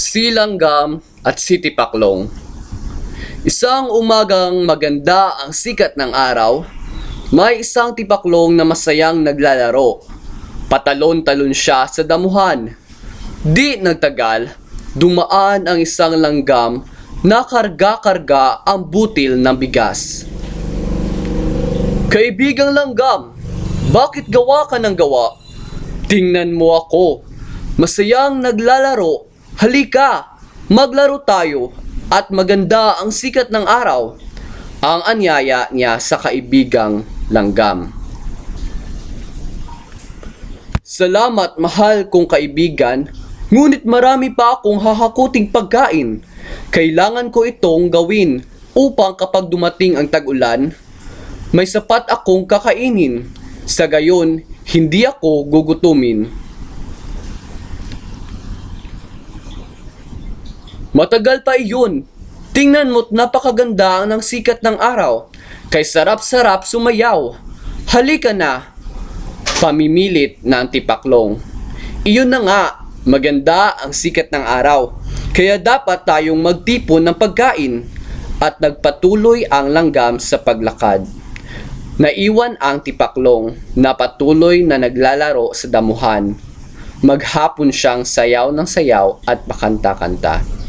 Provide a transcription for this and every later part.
Silanggam at City Paklong. Isang umagang maganda ang sikat ng araw, may isang tipaklong na masayang naglalaro. Patalon-talon siya sa damuhan. Di nagtagal, dumaan ang isang langgam na karga-karga ang butil ng bigas. Kaibigang langgam, bakit gawa ka ng gawa? Tingnan mo ako. Masayang naglalaro. Halika, maglaro tayo. At maganda ang sikat ng araw. Ang anyaya niya sa kaibigang langgam. Salamat mahal kong kaibigan, ngunit marami pa akong hahakuting pagkain. Kailangan ko itong gawin upang kapag dumating ang tag-ulan, may sapat akong kakainin. Sa gayon, hindi ako gugutumin. Matagal pa iyon. Tingnan mo't napakaganda ng sikat ng araw. Kay sarap-sarap sumayaw. Halika na. Pamimilit ang tipaklong. Iyon na nga, maganda ang sikat ng araw. Kaya dapat tayong magtipon ng pagkain at nagpatuloy ang langgam sa paglakad. Naiwan ang tipaklong na patuloy na naglalaro sa damuhan. Maghapon siyang sayaw ng sayaw at pakanta-kanta.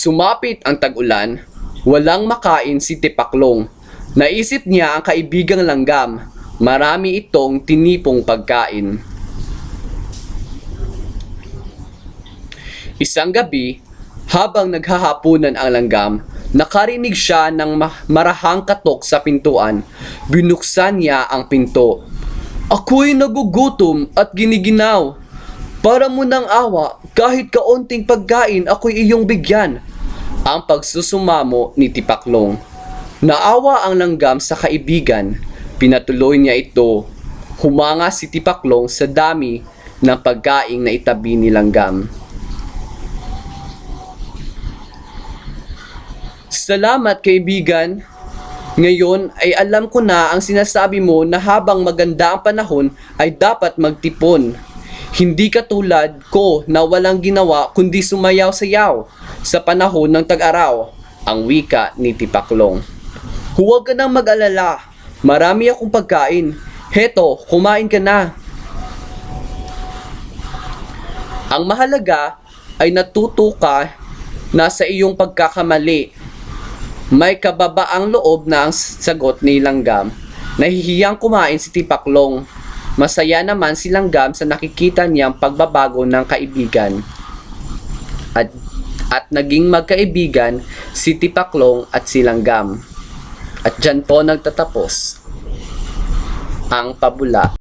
Sumapit ang tag-ulan, walang makain si Tipaklong. Naisip niya ang kaibigang langgam, marami itong tinipong pagkain. Isang gabi, habang naghahaponan ang langgam, nakarinig siya ng ma- marahang katok sa pintuan. Binuksan niya ang pinto. Ako'y nagugutom at giniginaw. Para mo ng awa, kahit kaunting pagkain ako'y iyong bigyan. Ang pagsusumamo ni Tipaklong. Naawa ang langgam sa kaibigan. Pinatuloy niya ito. Humanga si Tipaklong sa dami ng pagkain na itabi ni langgam. Salamat kaibigan. Ngayon ay alam ko na ang sinasabi mo na habang maganda ang panahon ay dapat magtipon. Hindi katulad ko na walang ginawa kundi sumayaw-sayaw sa panahon ng tag-araw, ang wika ni Tipaklong. Huwag ka nang mag-alala, marami akong pagkain. Heto, kumain ka na. Ang mahalaga ay natuto ka na sa iyong pagkakamali. May kababaang loob na ang sagot ni Langgam. Nahihiyang kumain si Tipaklong. Masaya naman si Langgam sa nakikita niyang pagbabago ng kaibigan. At, at naging magkaibigan si Tipaklong at si Langgam. At dyan po nagtatapos ang pabula